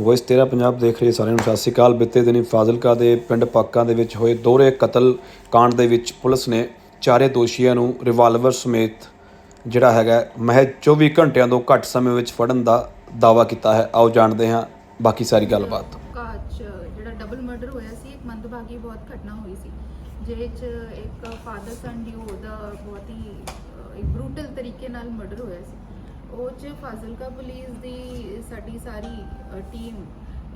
Voice 13 Punjab ਦੇਖ ਰਹੇ ਸਾਰਿਆਂ ਨੂੰ। ਸਤਿ ਸ਼੍ਰੀ ਅਕਾਲ। ਬੀਤੇ ਦਿਨੀ ਫਾਜ਼ਿਲਕਾ ਦੇ ਪਿੰਡ ਪਾਕਾਂ ਦੇ ਵਿੱਚ ਹੋਏ ਦੋਹਰੇ ਕਤਲ ਕਾਂਡ ਦੇ ਵਿੱਚ ਪੁਲਿਸ ਨੇ ਚਾਰੇ ਦੋਸ਼ੀਆਂ ਨੂੰ ਰਿਵਾਲਵਰ ਸਮੇਤ ਜਿਹੜਾ ਹੈਗਾ ਮਹਿਜ 24 ਘੰਟਿਆਂ ਤੋਂ ਘੱਟ ਸਮੇਂ ਵਿੱਚ ਫੜਨ ਦਾ ਦਾਅਵਾ ਕੀਤਾ ਹੈ। ਆਓ ਜਾਣਦੇ ਹਾਂ ਬਾਕੀ ਸਾਰੀ ਗੱਲਬਾਤ। ਕਾਚ ਜਿਹੜਾ ਡਬਲ ਮਰਡਰ ਹੋਇਆ ਸੀ ਇੱਕ ਮੰਦਭਾਗੀ ਬਹੁਤ ਘਟਨਾ ਹੋਈ ਸੀ ਜਿਹਦੇ ਚ ਇੱਕ ਫਾਦਰ ਸਨ ਡਿਓ ਦਾ ਬਹੁਤ ਹੀ ਅਹ, ਇੱਕ ਬਰੂਟਲ ਤਰੀਕੇ ਨਾਲ ਮਰਡਰ ਹੋਇਆ ਸੀ। ਉਹ ਚ ਫਾਜ਼ਿਲਕਾ ਪੁਲਿਸ ਦੀ ਸਾਡੀ ਸਾਰੀ team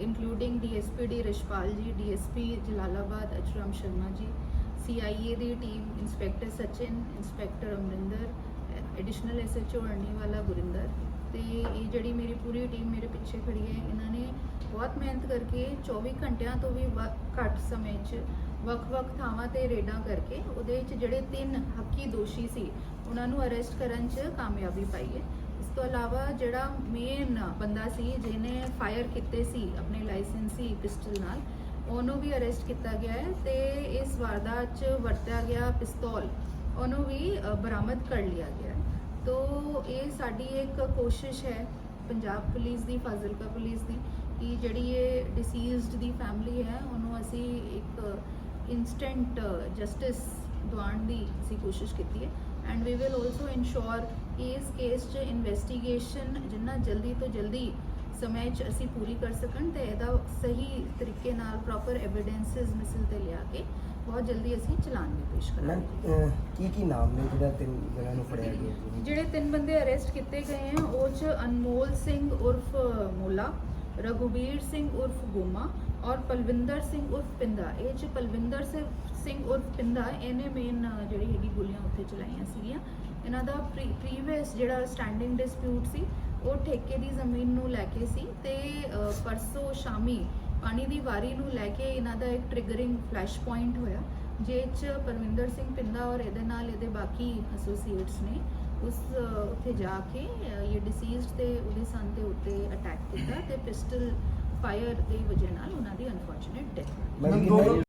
including DSP D Rishpal ji DSP Jalalabad Achram Sharma ji CIA ਦੀ team inspector Sachin inspector Amrinder additional SHO Arniwala Gurinder, ਤੇ ਇਹ ਜਿਹੜੀ ਮੇਰੀ ਪੂਰੀ ਟੀਮ ਮੇਰੇ ਪਿੱਛੇ ਖੜੀ ਹੈ, ਇਹਨਾਂ ਨੇ ਬਹੁਤ ਮਿਹਨਤ ਕਰਕੇ 24 ਘੰਟਿਆਂ ਤੋਂ ਵੀ ਵ- ਘੱਟ ਸਮੇਂ 'ਚ ਵੱਖ-ਵੱਖ ਥਾਵਾਂ ਤੇ ਰੇਡਾਂ ਕਰਕੇ ਉਹਦੇ ਵਿੱਚ ਜਿਹੜੇ ਤਿੰਨ ਹੱਕੀ ਦੋਸ਼ੀ ਸੀ, ਉਹਨਾਂ ਨੂੰ ਅਰੈਸਟ ਕਰਨ 'ਚ ਕਾਮਯਾਬੀ ਪਾਈ ਹੈ। ਇਸ ਤੋਂ ਇਲਾਵਾ ਜਿਹੜਾ ਮੇਨ ਬੰਦਾ ਸੀ, ਜਿਹਨੇ ਫਾਇਰ ਕੀਤੇ ਸੀ ਆਪਣੇ ਲਾਇਸੈਂਸੀ ਪਿਸਟਲ ਨਾਲ, ਉਹਨੂੰ ਵੀ ਅਰੈਸਟ ਕੀਤਾ ਗਿਆ ਹੈ ਤੇ ਇਸ ਵਾਰਦਾਤ 'ਚ ਵਰਤਿਆ ਗਿਆ ਪਿਸਤੌਲ, ਉਹਨੂੰ ਵੀ ਬਰਾਮਦ ਕਰ ਲਿਆ ਗਿਆ ਤੋ ਇਹ ਸਾਡੀ ਇੱਕ ਕੋਸ਼ਿਸ਼ ਹੈ, ਪੰਜਾਬ ਪੁਲਿਸ ਦੀ, ਫਾਜ਼ਿਲਕਾ ਪੁਲਿਸ ਦੀ, ਕਿ ਜਿਹੜੀ ਇਹ ਡਿਸੀਜ਼ਡ ਦੀ ਫੈਮਿਲੀ ਹੈ, ਉਹਨੂੰ ਅਸੀਂ ਇੱਕ ਇਨਸਟੈਂਟ ਜਸਟਿਸ ਦਿਵਾਉਣ ਦੀ ਅਸੀਂ ਕੋਸ਼ਿਸ਼ ਕੀਤੀ ਹੈ। And we will also ensure ਇਸ ਕੇਸ 'ਚ ਇਨਵੈਸਟੀਗੇਸ਼ਨ ਜਿੰਨਾ ਜਲਦੀ ਤੋਂ ਜਲਦੀ ਸਮੇਂ 'ਚ ਅਸੀਂ ਪੂਰੀ ਕਰ ਸਕਣ ਤੇ ਇਹਦਾ ਸਹੀ ਤਰੀਕੇ ਨਾਲ ਪ੍ਰੋਪਰ ਐਵੀਡੈਂਸਸ ਮਿਸਲ ਤੇ ਲਿਆ ਕੇ ਬਹੁਤ ਜਲਦੀ ਅਸੀਂ ਚਲਾਨ ਵੀ ਪੇਸ਼ ਕਰਾਂਗੇ ਕੀ ਕੀ ਨਾਮ ਨੇ ਜਿਹੜਾ ਤਿੰਨ ਜਣਿਆਂ ਨੂੰ ਫੜਿਆ ਗਿਆ? ਜਿਹੜੇ ਤਿੰਨ ਬੰਦੇ ਅਰੈਸਟ ਕੀਤੇ ਗਏ ਹਨ ਉਹ ਚ ਅਨਮੋਲ ਸਿੰਘ ਉਰਫ ਮੋਲਾ ਰਘੁਬੀਰ ਸਿੰਘ ਉਰਫ ਗੋਮਾ ਔਰ ਪਲਵਿੰਦਰ ਸਿੰਘ ਉਰਫ ਪਿੰਦਾ ਇਹ ਚ ਪਲਵਿੰਦਰ ਸਿ- ਸਿੰਘ ਉਰਫ ਪਿੰਦਾ ਇਹਨੇ ਮੇਨ ਜਿਹੜੀ ਹੈਗੀ ਗੋਲੀਆਂ ਉੱਥੇ ਚਲਾਈਆਂ ਸੀਗੀਆਂ ਇਹਨਾਂ ਦਾ ਪ੍ਰੀਵੀਅਸ ਜਿਹੜਾ ਸਟੈਂਡਿੰਗ ਡਿਸਪਿਊਟ ਸੀ ਉਹ ਠੇਕੇ ਦੀ ਜ਼ਮੀਨ ਨੂੰ ਲੈ ਕੇ ਸੀ ਤੇ ਅ, ਪਰਸੋਂ ਸ਼ਾਮੀ ਪਾਣੀ ਦੀ ਵਾਰੀ ਨੂੰ ਲੈ ਕੇ ਇਹਨਾਂ ਦਾ ਇੱਕ ਟ੍ਰਿਗਰਿੰਗ ਫਲੈਸ਼ ਪੁਆਇੰਟ ਹੋਇਆ ਜਿਹ 'ਚ ਪਰਵਿੰਦਰ ਸਿੰਘ ਪਿੰਦਾ ਔਰ ਇਹਦੇ ਨਾਲ ਇਹਦੇ ਬਾਕੀ ਐਸੋਸੀਏਟਸ ਨੇ ਉਸ ਉੱਥੇ ਜਾ ਕੇ ਇਹ ਡਿਸੀਜ਼ਡ ਤੇ ਉਹਦੇ ਸਨ ਦੇ ਉੱਤੇ ਅਟੈਕ ਕੀਤਾ ਤੇ ਪਿਸਟਲ ਫਾਇਰ ਦੀ ਵਜ੍ਹਾ ਨਾਲ ਉਹਨਾਂ ਦੀ ਅਨਫੋਰਚੂਨੇਟ ਡੈਥ ਮੈਮ ਦੋ ਕਿੰਨਾ